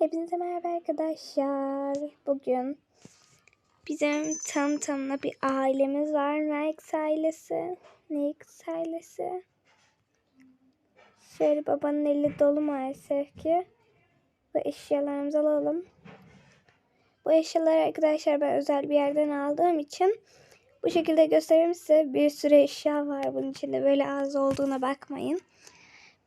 Hepinize merhaba arkadaşlar. Bugün bizim tam tamına bir ailemiz var. Nike ailesi. Nike ailesi. Şöyle babanın eli dolu maalesef ki. Bu eşyalarımızı alalım. Bu eşyaları arkadaşlar ben özel bir yerden aldığım için bu şekilde göstereyim size. Bir sürü eşya var bunun içinde. Böyle az olduğuna bakmayın.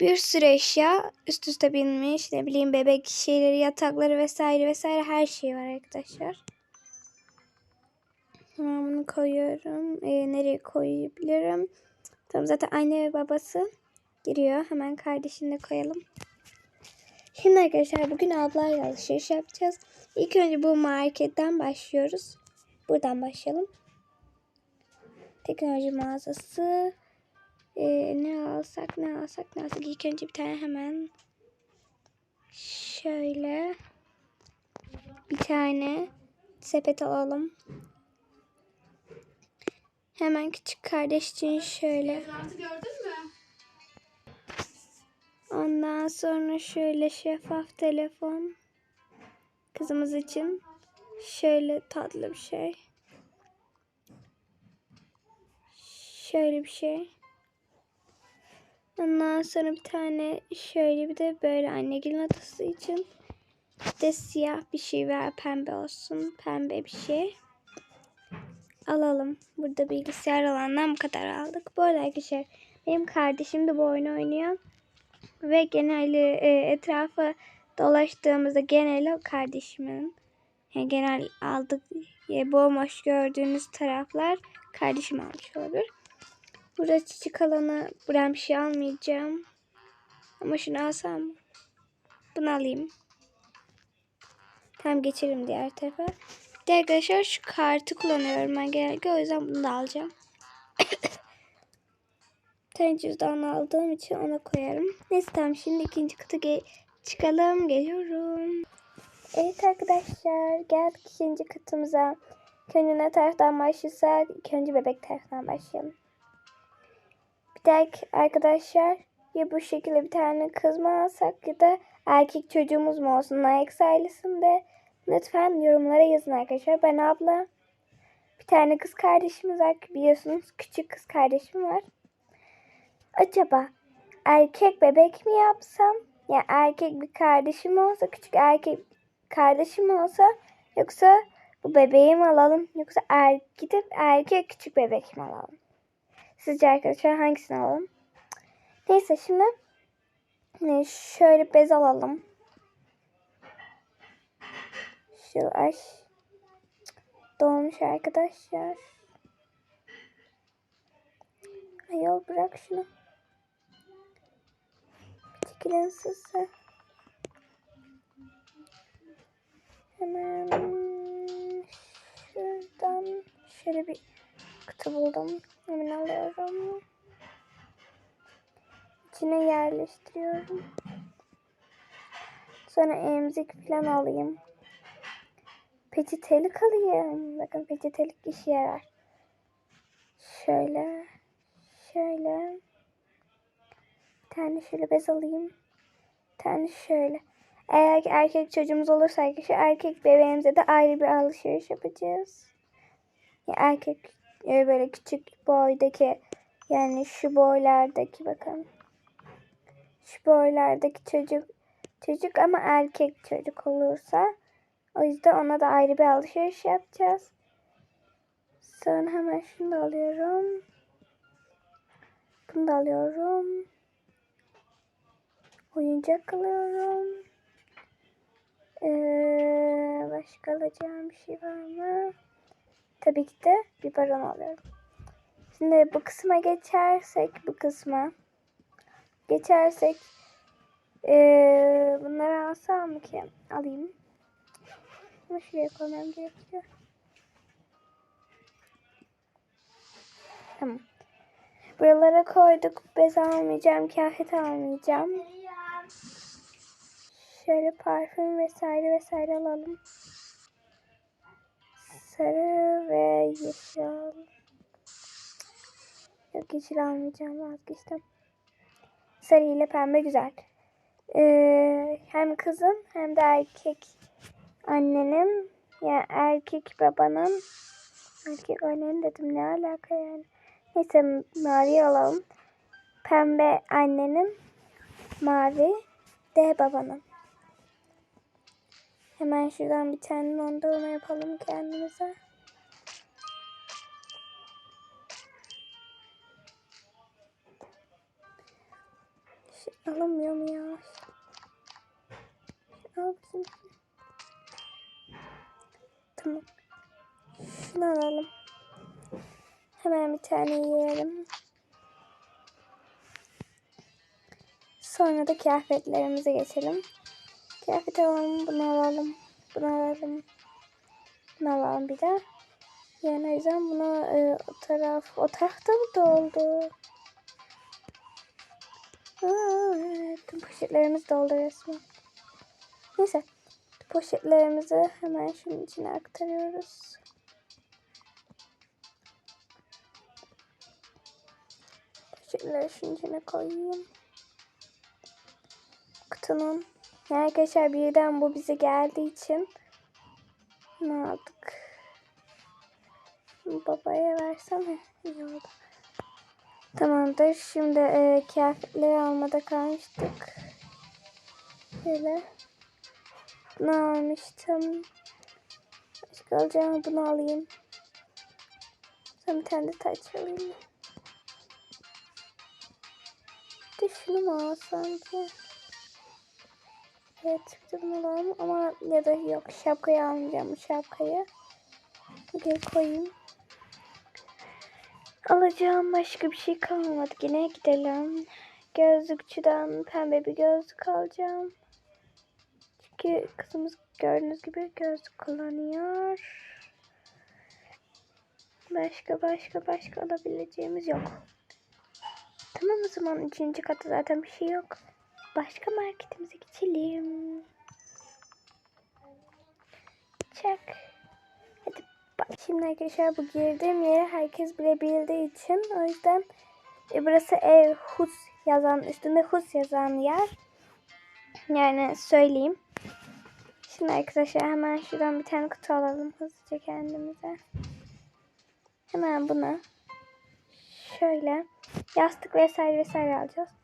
Bir sürü eşya üst üste binmiş. Ne bileyim bebek şeyleri, yatakları vesaire vesaire her şey var arkadaşlar. Hemen bunu koyuyorum. Ee, nereye koyabilirim? Tamam zaten anne ve babası giriyor. Hemen kardeşini de koyalım. Şimdi arkadaşlar bugün ablayla alışveriş yapacağız. İlk önce bu marketten başlıyoruz. Buradan başlayalım. Teknoloji mağazası. Ee, ne alsak ne alsak ne alsak ilk önce bir tane hemen şöyle bir tane sepet alalım. Hemen küçük kardeş için şöyle. Ondan sonra şöyle şeffaf telefon. Kızımız için şöyle tatlı bir şey. Şöyle bir şey. Ondan sonra bir tane şöyle bir de böyle annegilin atası için. De siyah bir şey veya pembe olsun. Pembe bir şey. Alalım. Burada bilgisayar alandan bu kadar aldık. Bu arada arkadaşlar benim kardeşim de bu oyunu oynuyor. Ve genel e, etrafı dolaştığımızda genel o kardeşimin yani genel aldık e, bomboş gördüğünüz taraflar kardeşim almış olabilir. Burada çiçek alanı buradan bir şey almayacağım. Ama şunu alsam? Bunu alayım. Tamam geçelim diğer tarafa. Bir de arkadaşlar şu kartı kullanıyorum ben genellikle o yüzden bunu da alacağım. Tane cüzdan aldığım için ona koyarım. Neyse tamam şimdi ikinci kata ge- çıkalım. Geliyorum. Evet arkadaşlar geldik ikinci katımıza. İlk önce ne taraftan başlasak? İlk önce bebek taraftan başlayalım. Bir dahaki arkadaşlar ya bu şekilde bir tane kız mı alsak ya da erkek çocuğumuz mu olsun Nike ailesinde. Lütfen yorumlara yazın arkadaşlar. Ben abla. Bir tane kız kardeşimiz var. Biliyorsunuz küçük kız kardeşim var. Acaba erkek bebek mi yapsam? Ya erkek bir kardeşim olsa, küçük erkek kardeşim olsa yoksa bu bebeği mi alalım yoksa er, gidip erkek küçük bebek mi alalım? Sizce arkadaşlar hangisini alalım? Neyse şimdi e, şöyle bez alalım. Şu ay dolmuş arkadaşlar. Ayol bırak şunu. Çekilin size. Hemen şuradan şöyle bir kutu buldum. Hemen alıyorum. İçine yerleştiriyorum. Sonra emzik falan alayım. Peçetelik alayım. Bakın peçetelik işe yarar. Şöyle. Şöyle. Bir tane şöyle bez alayım. Bir tane şöyle. Eğer ki erkek çocuğumuz olursa arkadaşlar erkek bebeğimize de ayrı bir alışveriş yapacağız. Ya erkek e, böyle küçük boydaki yani şu boylardaki bakın. Şu boylardaki çocuk çocuk ama erkek çocuk olursa o yüzden ona da ayrı bir alışveriş yapacağız. Sonra hemen şunu da alıyorum. Bunu da alıyorum. Oyuncak alıyorum. Ee, başka alacağım bir şey var mı? Tabii ki de biberon alıyorum. Şimdi bu kısma geçersek bu kısma geçersek ee, bunları alsam mı ki? Alayım. Ama şuraya koymam gerekiyor. Tamam. Buralara koyduk. Bez almayacağım, kıyafet almayacağım. Şöyle parfüm vesaire vesaire alalım. Sarı ve yeşil. Yok yeşil almayacağım vazgeçtim. Sarı ile pembe güzel. Ee, hem kızın hem de erkek annenin yani erkek babanın erkek annenin dedim ne alaka yani. Neyse mavi alalım. Pembe annenin mavi de babanın. Hemen şuradan bir tane dondurma yapalım kendimize. Şey, alamıyorum ya. Al bizim. Tamam. Şunu alalım. Hemen bir tane yiyelim. Sonra da kıyafetlerimize geçelim. Kıyafet alalım, bunu alalım, bunu alalım, bunu alalım bir de. Yani o yüzden buna e, o taraf, o tarafta mı doldu? Aa, evet, poşetlerimiz doldu resmen. Neyse, poşetlerimizi hemen şunun içine aktarıyoruz. Poşetleri şunun içine koyayım. Kutunun. Yani arkadaşlar birden bu bize geldiği için ne aldık? Babaya versene. İyi. Tamamdır. Şimdi e, kıyafetleri almada kalmıştık. Şöyle. Bunu almıştım. Başka alacağım bunu alayım. Sen bir tane de taç alayım. Bir de alsam ki? Evet bir bunu alalım ama ya da yok şapkayı almayacağım şapkayı. Buraya koyayım. Alacağım başka bir şey kalmadı. Yine gidelim. Gözlükçüden pembe bir gözlük alacağım. Çünkü kızımız gördüğünüz gibi gözlük kullanıyor. Başka başka başka alabileceğimiz yok. Tamam o zaman ikinci katta zaten bir şey yok. Başka marketimize geçelim. Çak. Hadi bak. Şimdi arkadaşlar bu girdiğim yeri herkes bilebildiği için o yüzden e, burası ev hus yazan üstünde hus yazan yer. Yani söyleyeyim. Şimdi arkadaşlar hemen şuradan bir tane kutu alalım hızlıca kendimize. Hemen bunu şöyle yastık vesaire vesaire alacağız.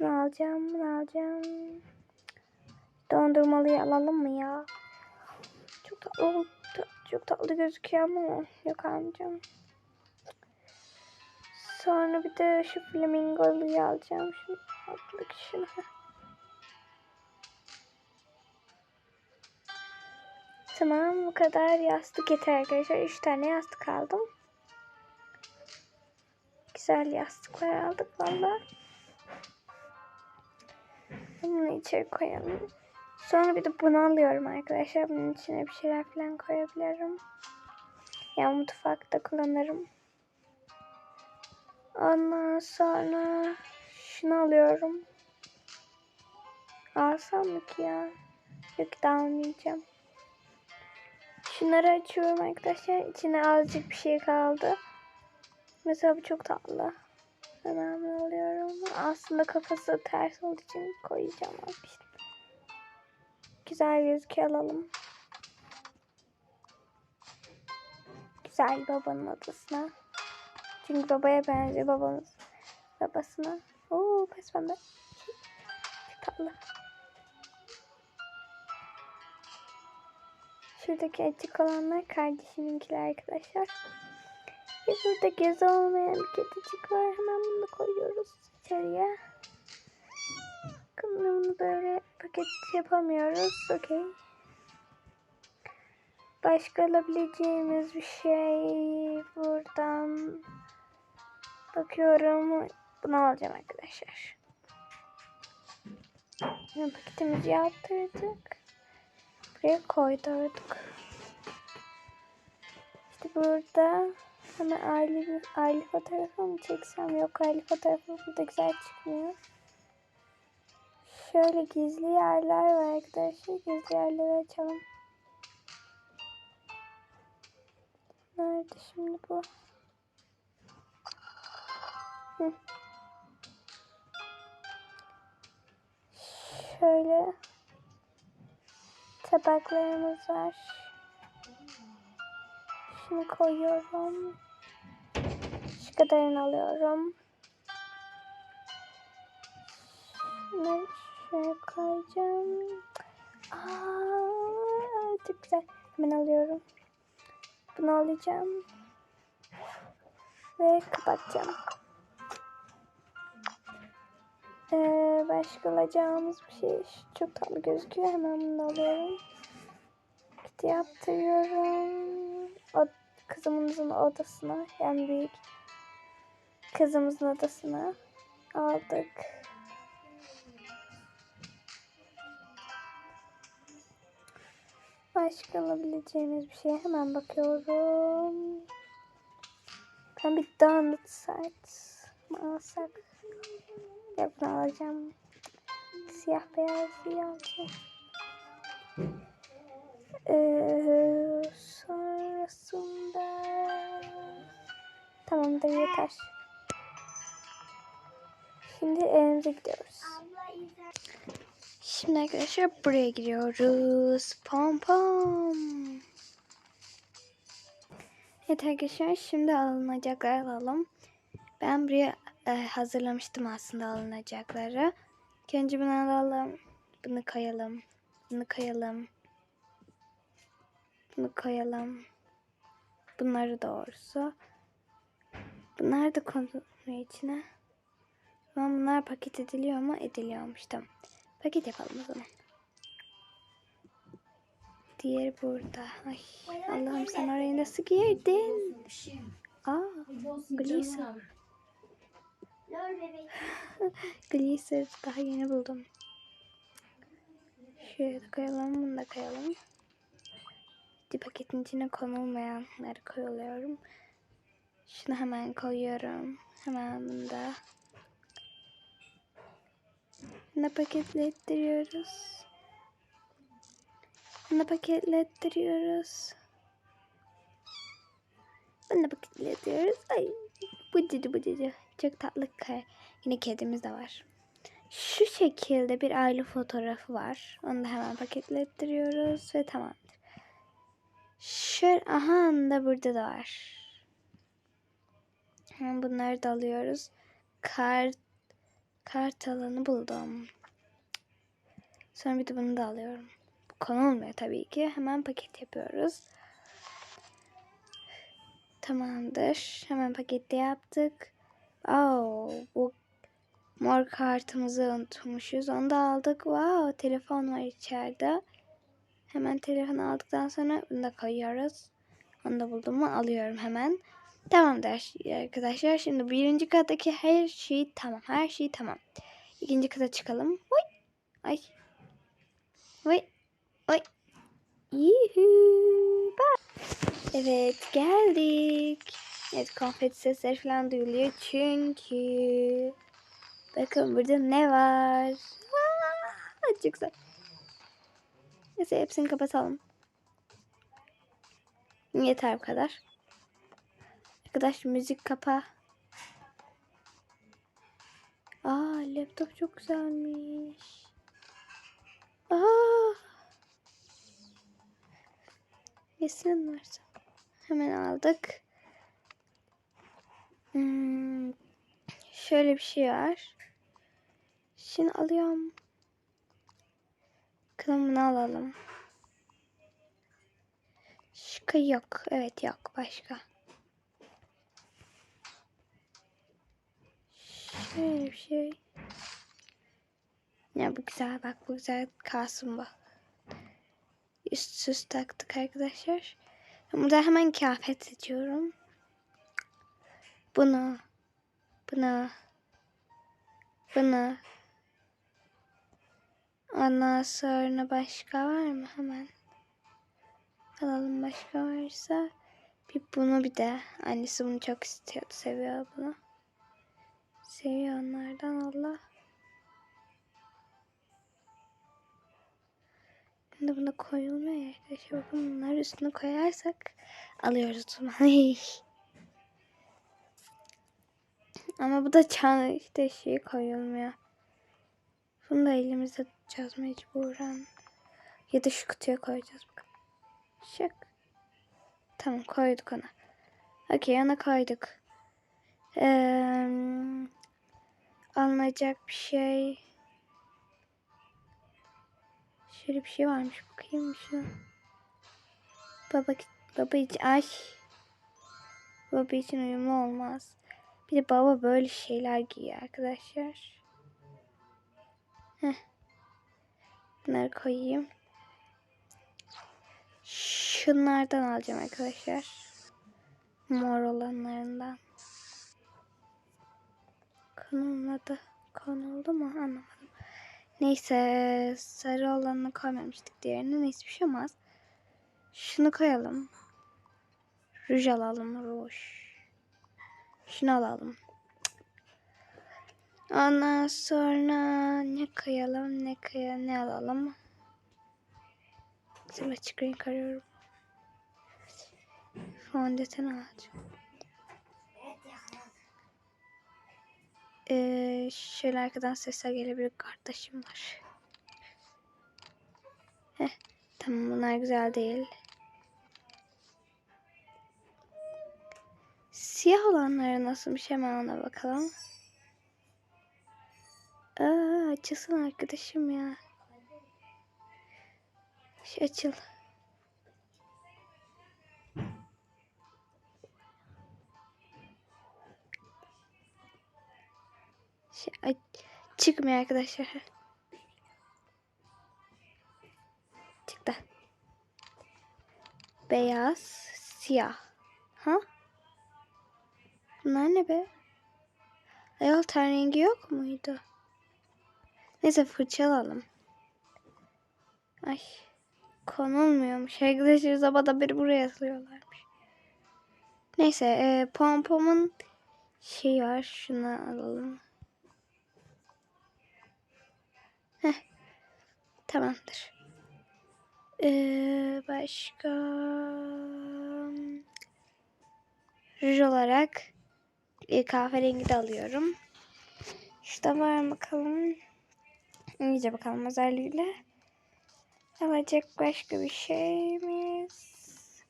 Bunu alacağım, bunu alacağım. Dondurmalıyı alalım mı ya? Çok tatlı oldu. Çok tatlı gözüküyor ama yok almayacağım. Sonra bir de şu flamingoluyu alacağım. Şu altlık şunu. Tamam bu kadar yastık yeter arkadaşlar. 3 tane yastık aldım. Güzel yastıklar aldık valla. Bunu içeri koyalım. Sonra bir de bunu alıyorum arkadaşlar. Bunun içine bir şeyler falan koyabilirim. Ya mutfakta kullanırım. Ondan sonra şunu alıyorum. Alsam mı ki ya? Yok da almayacağım. Şunları açıyorum arkadaşlar. İçine azıcık bir şey kaldı. Mesela bu çok tatlı. Hemen alıyorum. Aslında kafası ters olduğu için koyacağım almıştım. Güzel gözüküyor alalım. Güzel babanın odasına. Çünkü babaya benziyor babamız. Babasına. Oo pes pembe. Tatlı. Şuradaki açık olanlar kardeşiminkiler arkadaşlar. Ve burada göz olmayan bir kedicik var. Hemen bunu koyuyoruz içeriye. Bakın bunu böyle paket yapamıyoruz. Okey. Başka alabileceğimiz bir şey buradan bakıyorum. Bunu alacağım arkadaşlar. Paketimizi yaptırdık. Buraya koyduk. İşte burada hemen aile, aile fotoğrafı mı çeksem? Yok aile fotoğrafı burada güzel çıkmıyor. Şöyle gizli yerler var arkadaşlar. Gizli yerleri açalım. Nerede şimdi bu? Şöyle tabaklarımız var. Şunu koyuyorum. Kadarını alıyorum. Şunu şöyle koyacağım. Aa, çok güzel. Hemen alıyorum. Bunu alacağım. Ve kapatacağım. Ee, başka alacağımız bir şey çok tatlı gözüküyor. Hemen bunu alıyorum. Kiti yaptırıyorum. O, kızımızın odasına yani büyük kızımızın odasına aldık. Başka alabileceğimiz bir şeye hemen bakıyorum. Ben bir donut set alsak? Yok bunu alacağım. Siyah beyaz alacağım. Ee, sonrasında tamamdır yeter. Şimdi evimize gidiyoruz. Şimdi arkadaşlar buraya gidiyoruz. Pom pom. Evet arkadaşlar şimdi alınacaklar alalım. Ben buraya e, hazırlamıştım aslında alınacakları. Önce bunu alalım. Bunu koyalım. Bunu koyalım. Bunu koyalım. Bunları doğrusu. Bunlar da konuluyor içine. Ama bunlar paket ediliyor mu? Ediliyormuş tamam. Paket yapalım o zaman. Diğeri burada. Ay Allah'ım sen oraya nasıl girdin? Aa, Gleason. Gleason daha yeni buldum. Şuraya da koyalım, bunu da koyalım. Bir paketin içine konulmayanları koyuyorum. Şunu hemen koyuyorum. Hemen bunu da. Bunu paketlettiriyoruz. Bunu paketlettiriyoruz. Bunu da paketlettiriyoruz. Ay bu cici bu cici. Çok tatlı. kay- Yine kedimiz de var. Şu şekilde bir aile fotoğrafı var. Onu da hemen paketlettiriyoruz ve tamamdır. Şöyle aha da burada da var. Hemen bunları da alıyoruz. Kart kart alanı buldum. Sonra bir de bunu da alıyorum. Konulmuyor tabii ki. Hemen paket yapıyoruz. Tamamdır. Hemen pakette yaptık. Oh, bu mor kartımızı unutmuşuz. Onu da aldık. Wow, telefon var içeride. Hemen telefonu aldıktan sonra bunu da koyuyoruz. Onu da buldum mu alıyorum hemen. Tamamdır arkadaşlar. Şimdi birinci kattaki her şey tamam. Her şey tamam. İkinci kata çıkalım. Oy. Ay. Oy. Oy. Yuhu. Bak. Evet geldik. Evet konfeti sesleri falan duyuluyor çünkü bakın burada ne var. Aa, çok. Neyse hepsini kapatalım. Yeter bu kadar. Arkadaş müzik kapa. Aa laptop çok güzelmiş. Aa. Yesin varsa. Hemen aldık. Hmm, şöyle bir şey var. Şimdi alıyorum. Kılımını alalım. Şıkı yok. Evet yok. Başka. Şöyle bir şey. Ya bu güzel bak bu güzel kalsın bak. Üst üst taktık arkadaşlar. Burada hemen kıyafet seçiyorum. Bunu. Bunu. Bunu. Ondan sonra başka var mı? Hemen. Alalım başka varsa. Bir bunu bir de. Annesi bunu çok istiyordu. Seviyor bunu. Seviyor onlardan Allah. Şimdi buna koyulmuyor ya arkadaşlar. Bakın bunları üstüne koyarsak alıyoruz zaman. Ama bu da çan işte şey koyulmuyor. Bunu da elimizde koyacağız mecburen. Ya da şu kutuya koyacağız. Bakalım. Şık. Tamam koyduk ona. Okey ona koyduk. Ee, alınacak bir şey. Şöyle bir şey varmış. Bakayım şuna. Baba, baba için ay. Baba için uyumlu olmaz. Bir de baba böyle şeyler giyiyor arkadaşlar. Heh. Bunları koyayım. Şunlardan alacağım arkadaşlar. Mor olanlarından. Konulmadı. Konuldu mu anlamadım. Neyse sarı olanını koymamıştık diğerini. Neyse bir şey olmaz. Şunu koyalım. Ruj alalım ruj. Şunu alalım. Ondan sonra ne koyalım ne koyalım ne alalım. Güzel açık renk arıyorum. Fondöten alacağım. Ee, şöyle arkadan sesler gelebilir. Kardeşim var. Heh, tamam bunlar güzel değil. Siyah olanları nasılmış hemen ona bakalım. Aa, açılsın arkadaşım ya. Şu açıl. Şey, ay, çıkmıyor arkadaşlar. Çıktı. Beyaz, siyah. Ha? Bunlar ne be? Ayol ten rengi yok muydu? Neyse fırça alalım. Ay. Konulmuyormuş. Arkadaşlar sabahda beri buraya asıyorlarmış. Neyse e, pompomun şey var. Şunu alalım. Tamamdır. Ee, başka ruj olarak e, kahverengi de alıyorum. Şurada var bakalım. İyice bakalım özelliğiyle. Alacak başka bir şeyimiz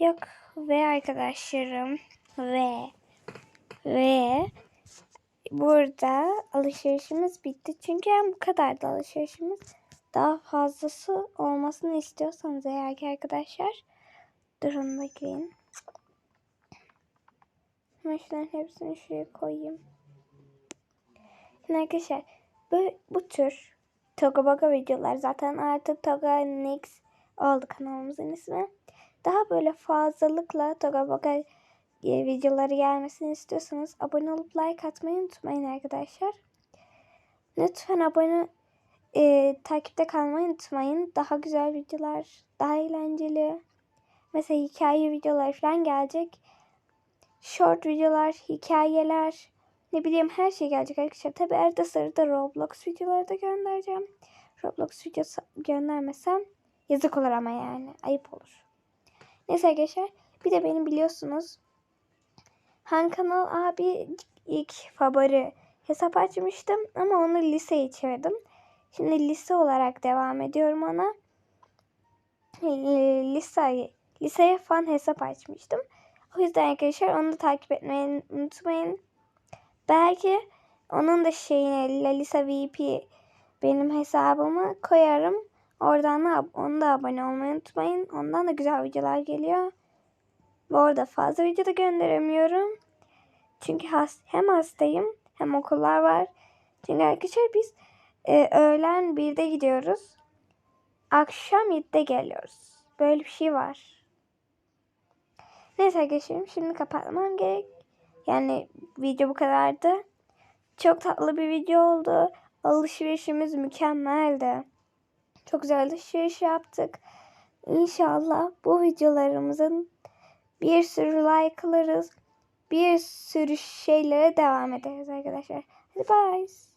yok. Ve arkadaşlarım ve ve burada alışverişimiz bitti. Çünkü yani bu kadar da alışverişimiz. Daha fazlası olmasını istiyorsanız eğer ki arkadaşlar durun. Hemen şunların hepsini şuraya koyayım. Şimdi arkadaşlar bu, bu tür Toga Boga videolar zaten artık Toga Nix oldu kanalımızın ismi. Daha böyle fazlalıkla Toga Boga e, videoları gelmesini istiyorsanız abone olup like atmayı unutmayın arkadaşlar. Lütfen abone e, takipte kalmayı unutmayın. Daha güzel videolar, daha eğlenceli. Mesela hikaye videolar falan gelecek. Short videolar, hikayeler, ne bileyim her şey gelecek arkadaşlar. Tabi arada sırada Roblox videoları da göndereceğim. Roblox videosu göndermesem yazık olur ama yani. Ayıp olur. Neyse arkadaşlar. Bir de benim biliyorsunuz Han Kanal abi ilk favori hesap açmıştım ama onu liseye çevirdim. Şimdi lise olarak devam ediyorum ona. Lise, liseye fan hesap açmıştım. O yüzden arkadaşlar onu da takip etmeyi unutmayın. Belki onun da şeyine Lalisa VP benim hesabımı koyarım. Oradan da onu da abone olmayı unutmayın. Ondan da güzel videolar geliyor. Bu arada fazla video da gönderemiyorum. Çünkü has, hem hastayım hem okullar var. Çünkü arkadaşlar biz e, öğlen 1'de gidiyoruz. Akşam 7'de geliyoruz. Böyle bir şey var. Neyse arkadaşlar şimdi kapatmam gerek. Yani video bu kadardı. Çok tatlı bir video oldu. Alışverişimiz mükemmeldi. Çok güzel alışveriş yaptık. İnşallah bu videolarımızın bir sürü like alırız. Bir sürü şeylere devam ederiz arkadaşlar. Hadi bye.